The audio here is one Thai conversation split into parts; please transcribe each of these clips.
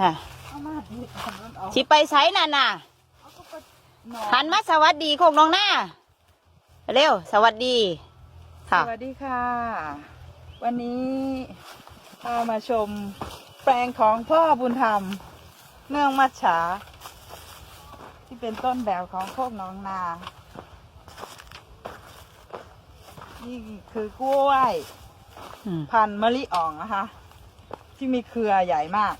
ค่ะเอามาดิเอามันเอาสิไปไสนั่นน่ะเอาก็ไปนอนหันมาสวัสดีโคกน้องหน้าเร็ว สวัสดี ค่ะ สวัสดีค่ะ วันนี้พามาชมแปลงของพ่อบุญธรรม เนื่องมัจฉา ที่เป็นต้นแบบของโคกน้องนา นี่คือกล้วย อืม พันธุ์มะลิอ่องนะคะ ที่มีเครือใหญ่มาก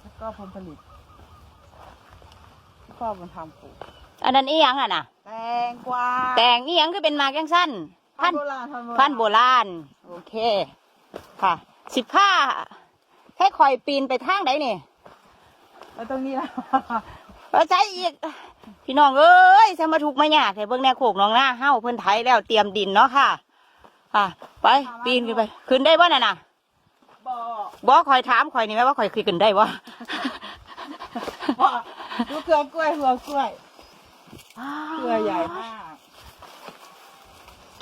แล้ว ก็ผลผลิตที่พ่อบุญธรรมปลูกอันนั้นอีหยังอะน่ะ แตงกวาแตงอีหยังคือเป็นหมากยังสั้นพัพันนธุ์โบราณพันธุ์โบราณโอเค ค่ะสิบผ้าแค่คอยปีนไปทางใดนี่แล้วตรงนี้นะเราใช้อีกพี่น้องเอ้ยจะมาถูกข์มายากให้เบิ่งแน่โขกน้องหน้าเฮ้าเพิ่นไถแล้วเตรียมดินเนาะค่ะค่ะ ไปปีนขึ้นไป ขึ้นได้บ่น่ะน่ะ บ่อบ่คอยถามคอยนี่แม่ว่าคอยขึ้นได้บ่บ่อดูเครือกล้วยเครือกล้วยเครือใหญ่มาก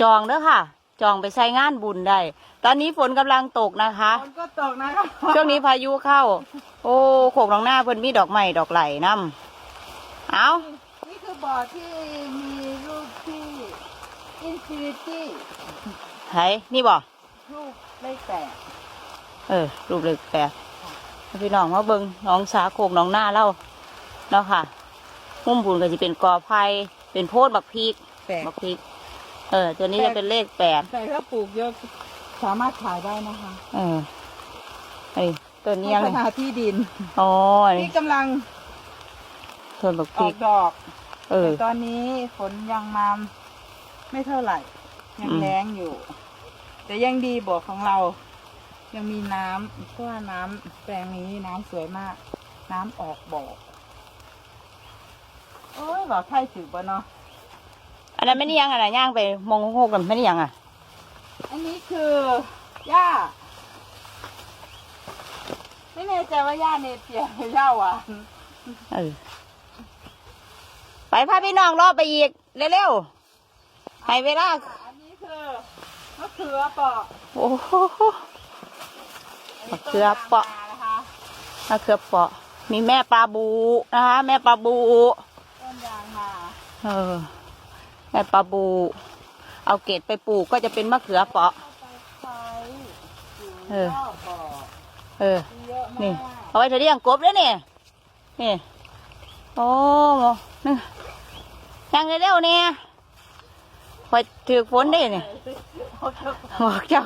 จองเด้อค่ะ จองไปใช้งานบุญได้ ตอนนี้ฝนกำลังตกนะคะ ฝนก็ตกนะครับช่วงนี้พายุเข้า โอ้โขกน้องหน้าเพิ่นมีดอกไม้ดอกไหลนํเอานี่คือบ่อที่มีรูปที่อินฟินิตี้ไหนี่บ่รูปเลขแปด เออ รูปเล็กแปดพี่น้องมาเบิ่งน้องสาโขกน้องหน้าเล่าเนาะค่ะมุมบุญก็จะเป็นกอไผ่เป็นโพดบักพริกแปดบักพริกเออ ตัวนี้จะเป็นเลขแปดแต่ถ้าปลูกเยอะสามารถขายได้นะคะ เออไอ้ตัวนี้พัยังฒไงนาที่ดินอ๋ออันนี่นี่กำลังส่วนบักพอริอกกดอกเออ แต่ตอนนี้ฝนยังมาไม่เท่าไหร่ ยังอืม แรงอยู่ แต่ยังดีบ่อของเรา ยังมีน้ำเพราะว่าน้ำแปลงนี้น้ำสวยมาก น้ำออกบ่อโอ้ยบ่อไข่ถือบ่เนาะอันนั้นไม่ได้ยังอะไรย่างไปมองโคกกันไม่ได้ยังอะ อันนี้คือหญ้าไม่แน่ใจว่าหญ้าเนเปียหรือหญ้าหวานเออไปพาพี่น้องรอบไปอีกเร็วๆให้เวลาอันนี้คือมะเขือเปาะโอ้โห มะเขือเปาะนนี้ต้นยางนานะคะมะเขือเปราะ มีแม่ปลาบูนะคะ แม่ปลาบูต้นยางนาเออ แม่ปลาบู เอาเกล็ดไปปลูกก็จะเป็นมะเขือเปราะใช้อยู่เออรอบบ่อเออมีเยอะมากนี่ เอาไว้เธอเรียงกบแล้วนี่ นี่ โอ้โหนี่ยังเร็วๆเนี่ยคอยถือฝนได้เนี่ยเขาจะบอกเจ้า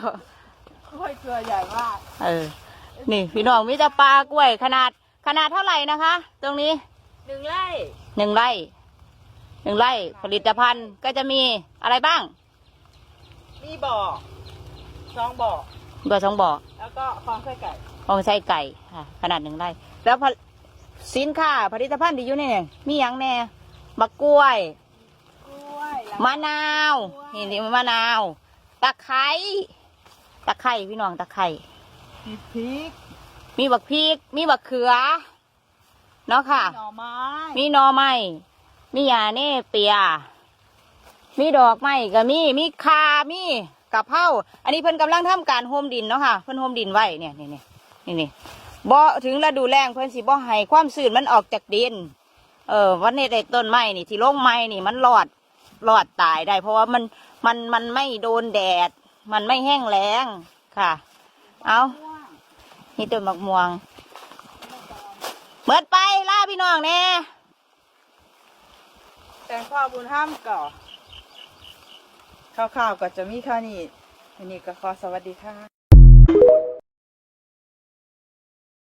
กล้วยเครือใหญ่มากเออ นี่พี่น้องมีแต่ปลากล้วยขนาดขนาดเท่าไหร่นะคะ ตรงนี้หนึ่งไร่หนึ่งไร่หนึ่งไร่ผลิตภัณฑ์ก็จะมีอะไรบ้าง มีบ่อสองบ่อบ่อสองบ่อแล้วก็ฟองไส้ไก่ของไส้ไก่ค่ะ ขนาดหนึ่งไร่แล้วผลสินค้าผลิตภัณฑ์ที่อยู่ในนี่มีอย่างแน่บักกล้วยกล้วยแล้วมะนาว นี่นี่มะนาว ตะไคร้ ตะไคร้พี่น้องตะไคร้มีพริก มีบักพริก มีบักเขือ เนาะค่ะ หน่อไม้ มีหนอไม้ มียาเน่เปีย มีดอกไม้ก็มี มีคามีกะเพราอันนี้เพิ่นกำลังทำการโฮมดินเนาะค่ะ เพิ่นโฮมดินไว้เนี่ยนี่นี่นี่นี่บ่ถึงฤดูแล้งเพิ่นสิบ่ให้ความชื้นมันออกจากดิน เออวันนี้ได้ต้นไม้นี่ที่ลงไม้นี่มันรอดรอดตายได้ เพราะว่ามันมันมันไม่โดนแดด มันไม่แห้งแล้งค่ะ เอานี่ต้นมะม่วง เบิดไปล่าพี่น้องแน่แต่งพ่อบุญห้ามก่อข้าวๆก็จะมีเท่านี้อันนี้ก็ขอสวัสดีค่ะ